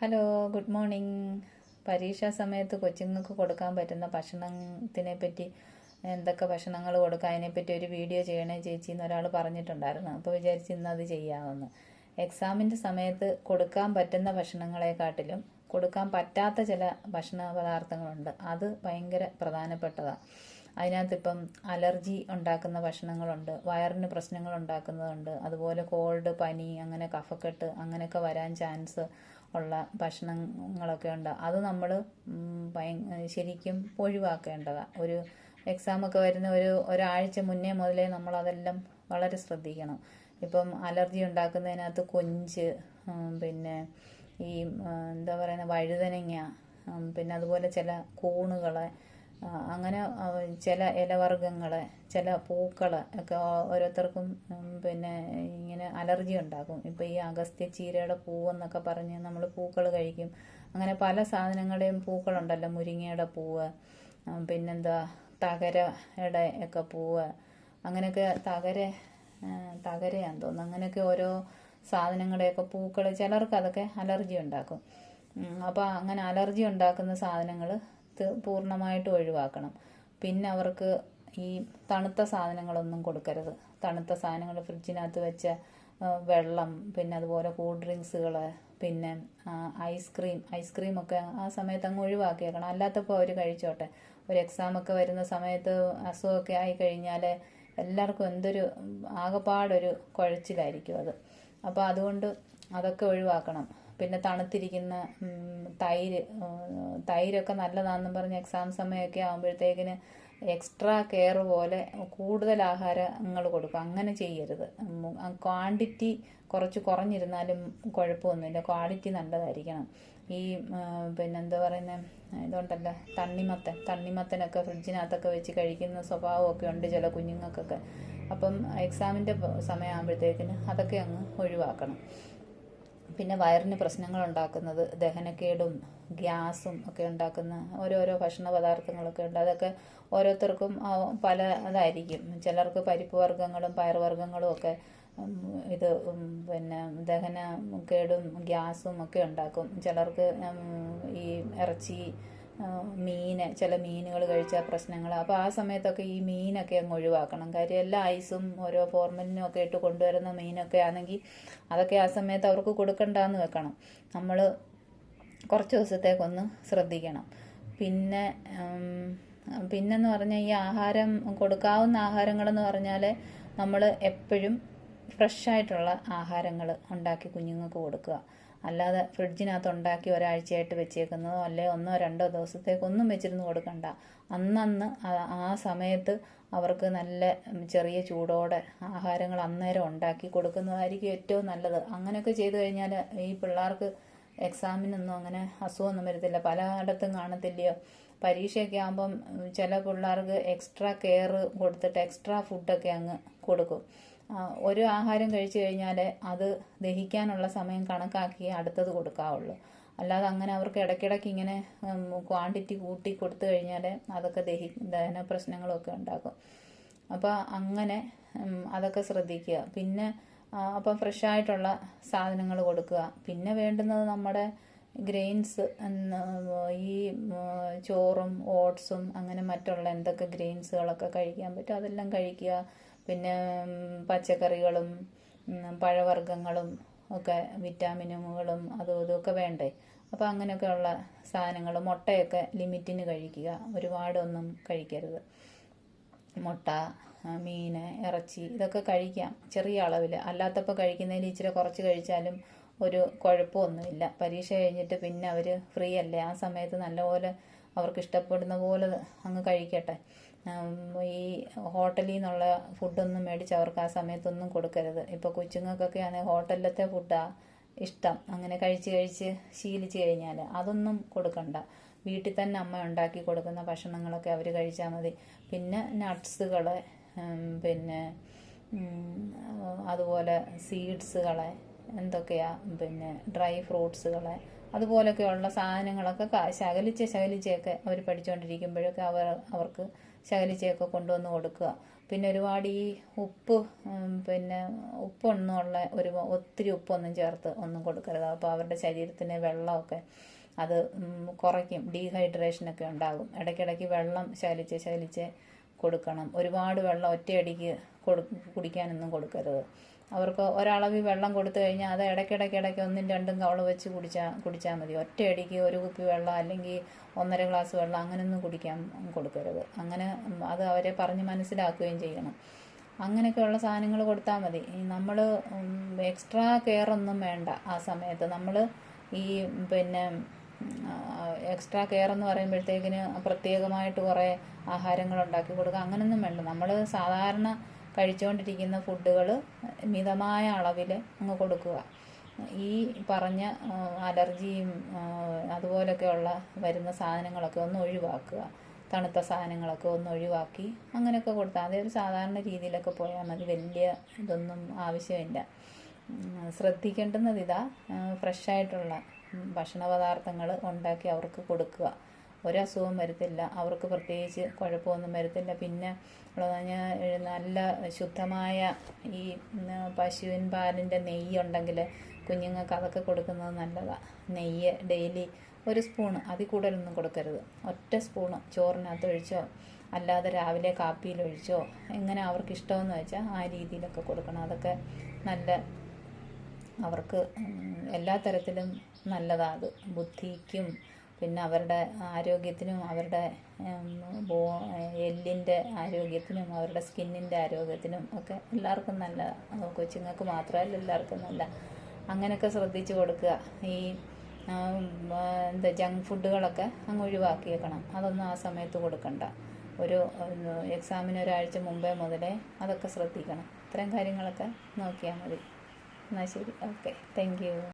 Hello good morning പരീക്ഷാ സമയത്ത് കൊച്ചുങ്ങൾക്ക് കൊടുക്കാൻ പറ്റുന്ന ഭക്ഷണത്തിനെ പറ്റി എന്തൊക്കെ ഭക്ഷണങ്ങൾ കൊടുക്കാം അതിനെപ്പറ്റി ഒരു വീഡിയോ ചെയ്യണേ ചേച്ചി എന്ന് ഒരാൾ പറഞ്ഞിട്ടുണ്ടായിരുന്നു. അപ്പോൾ വിചാരിച്ച് ഇന്ന് അത് ചെയ്യാമെന്ന് എക്സാമിന്റെ സമയത്ത് കൊടുക്കാൻ പറ്റുന്ന ഭക്ഷണങ്ങളെക്കാട്ടിലും കൊടുക്കാൻ പറ്റാത്ത ചില ഭക്ഷണ പദാർത്ഥങ്ങളുണ്ട്. അത് ഭയങ്കര പ്രധാനപ്പെട്ടതാണ് അതിനകത്ത് ഇപ്പം അലർജി ഉണ്ടാക്കുന്ന ഭക്ഷണങ്ങളുണ്ട് വയറിന് പ്രശ്നങ്ങൾ ഉണ്ടാക്കുന്നതുണ്ട് അതുപോലെ കോൾഡ് പനി അങ്ങനെ കഫക്കെട്ട് അങ്ങനെയൊക്കെ വരാൻ ചാൻസ് ഉള്ള ഭക്ഷണങ്ങളൊക്കെ ഉണ്ട്. അത് നമ്മൾ ശരിക്കും ഒഴിവാക്കേണ്ടതാണ് ഒരു എക്സാമൊക്കെ വരുന്ന ഒരു ഒരാഴ്ച മുന്നേ മുതലേ നമ്മളതെല്ലാം വളരെ ശ്രദ്ധിക്കണം. ഇപ്പം അലർജി ഉണ്ടാക്കുന്നതിനകത്ത് കൊഞ്ച് പിന്നെ ഈ എന്താ പറയുന്ന വഴുതനങ്ങ പിന്നെ അതുപോലെ ചില കൂണുകളെ ആ, അങ്ങനെ ചില ഇലവർഗങ്ങൾ ചില പൂക്കൾ ഒക്കെ ഓരോരുത്തർക്കും പിന്നെ ഇങ്ങനെ അലർജി ഉണ്ടാക്കും. ഇപ്പോൾ ഈ അഗസ്ത്യ ചീരയുടെ പൂവെന്നൊക്കെ പറഞ്ഞ് നമ്മൾ പൂക്കൾ കഴിക്കും. അങ്ങനെ പല സാധനങ്ങളുടെയും പൂക്കളുണ്ടല്ലോ മുരിങ്ങയുടെ പൂവ് പിന്നെന്താ തകരയുടെ ഒക്കെ പൂവ് അങ്ങനെയൊക്കെ തകര തകരയാന്ന് തോന്നുന്നു. അങ്ങനെയൊക്കെ ഓരോ സാധനങ്ങളുടെയൊക്കെ പൂക്കൾ ചിലർക്ക് അതൊക്കെ അലർജി ഉണ്ടാക്കും. അപ്പോൾ അങ്ങനെ അലർജി ഉണ്ടാക്കുന്ന സാധനങ്ങൾ പൂർണമായിട്ടും ഒഴിവാക്കണം. പിന്നെ അവർക്ക് ഈ തണുത്ത സാധനങ്ങളൊന്നും കൊടുക്കരുത്. തണുത്ത സാധനങ്ങൾ ഫ്രിഡ്ജിനകത്ത് വെച്ച വെള്ളം പിന്നെ അതുപോലെ കൂൾ ഡ്രിങ്ക്സുകൾ പിന്നെ ഐസ്ക്രീം ഐസ്ക്രീമൊക്കെ ആ സമയത്ത് അങ്ങ് ഒഴിവാക്കിയേക്കണം. അല്ലാത്തപ്പോൾ അവർ കഴിച്ചോട്ടെ. ഒരു എക്സാം ഒക്കെ വരുന്ന സമയത്ത് അസുഖമൊക്കെ ആയി കഴിഞ്ഞാൽ എല്ലാവർക്കും എന്തൊരു ആകെപ്പാടൊരു കുഴച്ചിലായിരിക്കും അത്. അപ്പോൾ അതുകൊണ്ട് അതൊക്കെ ഒഴിവാക്കണം. പിന്നെ തണുത്തിരിക്കുന്ന തൈര് തൈരൊക്കെ നല്ലതാണെന്നും പറഞ്ഞ് എക്സാം സമയമൊക്കെ ആകുമ്പോഴത്തേക്കിന് എക്സ്ട്രാ കെയർ പോലെ കൂടുതൽ ആഹാരങ്ങൾ കൊടുക്കും. അങ്ങനെ ചെയ്യരുത്. ക്വാണ്ടിറ്റി കുറച്ച് കുറഞ്ഞിരുന്നാലും കുഴപ്പമൊന്നുമില്ല. ക്വാളിറ്റി നല്ലതായിരിക്കണം. ഈ പിന്നെന്താ പറയുന്നത് ഇതുണ്ടല്ലോ തണ്ണിമത്തൻ. തണ്ണിമത്തനൊക്കെ ഫ്രിഡ്ജിനകത്തൊക്കെ വെച്ച് കഴിക്കുന്ന സ്വഭാവമൊക്കെ ഉണ്ട് ചില കുഞ്ഞുങ്ങൾക്കൊക്കെ. അപ്പം എക്സാമിന്റെ സമയമാകുമ്പോഴത്തേക്കിന് അതൊക്കെ അങ്ങ് ഒഴിവാക്കണം. പിന്നെ വയറിന് പ്രശ്നങ്ങൾ ഉണ്ടാക്കുന്നത് ദഹനക്കേടും ഗ്യാസും ഒക്കെ ഉണ്ടാക്കുന്ന ഓരോരോ ഭക്ഷണ പദാർത്ഥങ്ങളൊക്കെ ഉണ്ട്. അതൊക്കെ ഓരോരുത്തർക്കും പല അതായിരിക്കും. ചിലർക്ക് പരിപ്പ് വർഗങ്ങളും പയറുവർഗങ്ങളും ഒക്കെ ഇത് പിന്നെ ദഹന കേടും ഗ്യാസും ഒക്കെ ഉണ്ടാക്കും. ചിലർക്ക് ഈ ഇറച്ചി മീന് ചില മീനുകൾ കഴിച്ച പ്രശ്നങ്ങൾ. അപ്പോൾ ആ സമയത്തൊക്കെ ഈ മീനൊക്കെ അങ്ങ് ഒഴിവാക്കണം. കാര്യം എല്ലാ ഐസും ഓരോ ഫോർമലിനും ഒക്കെ ഇട്ട് കൊണ്ടുവരുന്ന മീനൊക്കെ ആണെങ്കിൽ അതൊക്കെ ആ സമയത്ത് അവർക്ക് കൊടുക്കണ്ടെന്ന് വെക്കണം. നമ്മൾ കുറച്ച് ദിവസത്തേക്കൊന്ന് ശ്രദ്ധിക്കണം. പിന്നെ പിന്നെന്ന് പറഞ്ഞാൽ ഈ ആഹാരം കൊടുക്കാവുന്ന ആഹാരങ്ങളെന്ന് പറഞ്ഞാൽ നമ്മൾ എപ്പോഴും ഫ്രഷായിട്ടുള്ള ആഹാരങ്ങൾ ഉണ്ടാക്കി കുഞ്ഞുങ്ങൾക്ക് കൊടുക്കുക. അല്ലാതെ ഫ്രിഡ്ജിനകത്ത് ഉണ്ടാക്കി ഒരാഴ്ചയായിട്ട് വെച്ചേക്കുന്നതോ അല്ലെ ഒന്നോ രണ്ടോ ദിവസത്തേക്കൊന്നും വെച്ചിരുന്ന് കൊടുക്കണ്ട. അന്നന്ന് ആ- സമയത്ത് അവർക്ക് നല്ല ചെറിയ ചൂടോടെ ആഹാരങ്ങൾ അന്നേരം ഉണ്ടാക്കി കൊടുക്കുന്നതായിരിക്കും ഏറ്റവും നല്ലത്. അങ്ങനെയൊക്കെ ചെയ്തു കഴിഞ്ഞാൽ ഈ പിള്ളേർക്ക് എക്സാമിനൊന്നും അങ്ങനെ അസുഖമൊന്നും വരത്തില്ല. പലയിടത്തും കാണത്തില്ലയോ? പരീക്ഷയൊക്കെ ആകുമ്പം ചില പിള്ളേർക്ക് എക്സ്ട്രാ കെയർ കൊടുത്തിട്ട് എക്സ്ട്രാ ഫുഡൊക്കെ അങ്ങ് കൊടുക്കും. ഒരു ആഹാരം കഴിച്ചു കഴിഞ്ഞാൽ അത് ദഹിക്കാനുള്ള സമയം കണക്കാക്കി അടുത്തത് കൊടുക്കാവുള്ളൂ. അല്ലാതെ അങ്ങനെ അവർക്ക് ഇടയ്ക്കിടയ്ക്ക് ഇങ്ങനെ ക്വാണ്ടിറ്റി കൂട്ടി കൊടുത്തു കഴിഞ്ഞാൽ അതൊക്കെ ദഹി ദഹന പ്രശ്നങ്ങളൊക്കെ ഉണ്ടാക്കും. അപ്പോൾ അങ്ങനെ അതൊക്കെ ശ്രദ്ധിക്കുക. പിന്നെ അപ്പം ഫ്രഷായിട്ടുള്ള സാധനങ്ങൾ കൊടുക്കുക. പിന്നെ വേണ്ടുന്നത് നമ്മുടെ ഗ്രെയിൻസ് ഈ ചോറും ഓട്സും അങ്ങനെ മറ്റുള്ള എന്തൊക്കെ ഗ്രെയിൻസുകളൊക്കെ കഴിക്കാൻ പറ്റും അതെല്ലാം കഴിക്കുക. പിന്നെ പച്ചക്കറികളും പഴവർഗങ്ങളും ഒക്കെ വിറ്റാമിനുകളും അതും ഇതുമൊക്കെ വേണ്ടേ? അപ്പോൾ അങ്ങനെയൊക്കെയുള്ള സാധനങ്ങൾ മുട്ടയൊക്കെ ലിമിറ്റിന് കഴിക്കുക. ഒരുപാടൊന്നും കഴിക്കരുത്. മുട്ട മീൻ ഇറച്ചി ഇതൊക്കെ കഴിക്കാം. ചെറിയ അളവിൽ അല്ലാത്തപ്പോൾ കഴിക്കുന്നതിൽ ഇച്ചിരി കുറച്ച് കഴിച്ചാലും ഒരു കുഴപ്പമൊന്നുമില്ല. പരീക്ഷ കഴിഞ്ഞിട്ട് പിന്നെ അവർ ഫ്രീ അല്ലേ ആ സമയത്ത് നല്ലപോലെ അവർക്ക് ഇഷ്ടപ്പെടുന്ന പോലെ അങ്ങ് കഴിക്കട്ടെ. ഈ ഹോട്ടലിൽ നിന്നുള്ള ഫുഡൊന്നും മേടിച്ച് അവർക്ക് ആ സമയത്തൊന്നും കൊടുക്കരുത്. ഇപ്പോൾ കൊച്ചുങ്ങൾക്കൊക്കെ ആണെങ്കിൽ ഹോട്ടലിലത്തെ ഫുഡാണ് ഇഷ്ടം. അങ്ങനെ കഴിച്ച് കഴിച്ച് ശീലിച്ച് കഴിഞ്ഞാൽ അതൊന്നും കൊടുക്കണ്ട. വീട്ടിൽ തന്നെ അമ്മ ഉണ്ടാക്കി കൊടുക്കുന്ന ഭക്ഷണങ്ങളൊക്കെ അവർ കഴിച്ചാൽ മതി. പിന്നെ നട്ട്സുകൾ പിന്നെ അതുപോലെ സീഡ്സുകളെ എന്തൊക്കെയാ പിന്നെ ഡ്രൈ ഫ്രൂട്ട്സുകളെ അതുപോലൊക്കെയുള്ള സാധനങ്ങളൊക്കെ ശകലിച്ച് ശകലിച്ചൊക്കെ അവർ പഠിച്ചുകൊണ്ടിരിക്കുമ്പോഴൊക്കെ അവർ അവർക്ക് ശകലിച്ചൊക്കെ കൊണ്ടുവന്ന് കൊടുക്കുക. പിന്നെ ഒരുപാട് ഈ ഉപ്പ് പിന്നെ ഉപ്പൊന്നുള്ള ഒരു ഒത്തിരി ഉപ്പൊന്നും ചേർത്ത് ഒന്നും കൊടുക്കരുത്. അപ്പോൾ അവരുടെ ശരീരത്തിന് വെള്ളമൊക്കെ അത് കുറയ്ക്കും. ഡീഹൈഡ്രേഷനൊക്കെ ഉണ്ടാകും. ഇടയ്ക്കിടയ്ക്ക് വെള്ളം ശകലിച്ച് ശകലിച്ച് കൊടുക്കണം. ഒരുപാട് വെള്ളം ഒറ്റയടിക്ക് കൊടു കുടിക്കാനൊന്നും കൊടുക്കരുത്. അവർക്ക് ഒരളവിൽ വെള്ളം കൊടുത്തു കഴിഞ്ഞാൽ അത് ഇടയ്ക്കിടയ്ക്ക് ഇടയ്ക്ക് ഒന്നും രണ്ടും കവൾ വെച്ച് കുടിച്ചാൽ കുടിച്ചാൽ മതി. ഒറ്റയടിക്ക് ഒരു കുപ്പി വെള്ളം അല്ലെങ്കിൽ ഒന്നര ഗ്ലാസ് വെള്ളം അങ്ങനെയൊന്നും കുടിക്കാൻ കൊടുക്കരുത്. അങ്ങനെ അത് അവരെ പറഞ്ഞ് മനസ്സിലാക്കുകയും ചെയ്യണം. അങ്ങനെയൊക്കെയുള്ള സാധനങ്ങൾ കൊടുത്താൽ മതി. നമ്മൾ എക്സ്ട്രാ കെയർ ഒന്നും വേണ്ട ആ സമയത്ത്. നമ്മൾ ഈ പിന്നെ എക്സ്ട്രാ കെയർ എന്ന് പറയുമ്പോഴത്തേക്കിന് പ്രത്യേകമായിട്ട് കുറേ ആഹാരങ്ങൾ ഉണ്ടാക്കി കൊടുക്കുക. അങ്ങനെയൊന്നും വേണ്ട. നമ്മൾ സാധാരണ കഴിച്ചുകൊണ്ടിരിക്കുന്ന ഫുഡുകൾ മിതമായ അളവിൽ അങ്ങ് കൊടുക്കുക. ഈ പറഞ്ഞ അലർജിയും അതുപോലൊക്കെയുള്ള വരുന്ന സാധനങ്ങളൊക്കെ ഒന്ന് ഒഴിവാക്കുക. തണുത്ത സാധനങ്ങളൊക്കെ ഒന്ന് ഒഴിവാക്കി അങ്ങനെയൊക്കെ കൊടുത്താൽ അതൊരു സാധാരണ രീതിയിലൊക്കെ പോയാൽ മതി. വലിയ ഇതൊന്നും ആവശ്യമില്ല. ശ്രദ്ധിക്കേണ്ടുന്നത് ഇതാ ഫ്രഷായിട്ടുള്ള ഭക്ഷണ പദാർത്ഥങ്ങൾ ഉണ്ടാക്കി അവർക്ക് കൊടുക്കുക. ഒരസുഖവും വരത്തില്ല. അവർക്ക് പ്രത്യേകിച്ച് കുഴപ്പമൊന്നും വരത്തില്ല. പിന്നെ ഉള്ളത് നല്ല ശുദ്ധമായ ഈ പശുവിൻ പാലിന്റെ നെയ്യ് ഉണ്ടെങ്കിൽ കുഞ്ഞുങ്ങൾക്ക് അതൊക്കെ കൊടുക്കുന്നത് നല്ലതാണ് നെയ്യ് ഡെയിലി ഒരു സ്പൂണ് അതിൽ കൂടുതലൊന്നും കൊടുക്കരുത്. ഒറ്റ സ്പൂണ് ചോറിനകത്ത് ഒഴിച്ചോ അല്ലാതെ രാവിലെ കാപ്പിയിൽ ഒഴിച്ചോ എങ്ങനെ അവർക്ക് ഇഷ്ടമെന്ന് വെച്ചാൽ ആ രീതിയിലൊക്കെ കൊടുക്കണം. അതൊക്കെ നല്ല അവർക്ക് എല്ലാ തരത്തിലും നല്ലതാണ് അത്. ബുദ്ധിക്കും പിന്നെ അവരുടെ ആരോഗ്യത്തിനും അവരുടെ എല്ലിന്റെ ആരോഗ്യത്തിനും അവരുടെ സ്കിന്നിന്റെ ആരോഗ്യത്തിനും ഒക്കെ എല്ലാവർക്കും നല്ല കൊച്ചുങ്ങൾക്ക് മാത്രമല്ല എല്ലാവർക്കും നല്ല. അങ്ങനെയൊക്കെ ശ്രദ്ധിച്ച് കൊടുക്കുക. ഈ എന്താ ജങ്ക് ഫുഡുകളൊക്കെ അങ്ങ് ഒഴിവാക്കിയേക്കണം. അതൊന്നും ആ സമയത്ത് കൊടുക്കണ്ട. ഒരു എക്സാമിന് ഒരാഴ്ച മുമ്പേ മുതലേ അതൊക്കെ ശ്രദ്ധിക്കണം. ഇത്രയും കാര്യങ്ങളൊക്കെ നോക്കിയാൽ മതി. എന്നാൽ ശരി. ഓക്കെ. Thank you.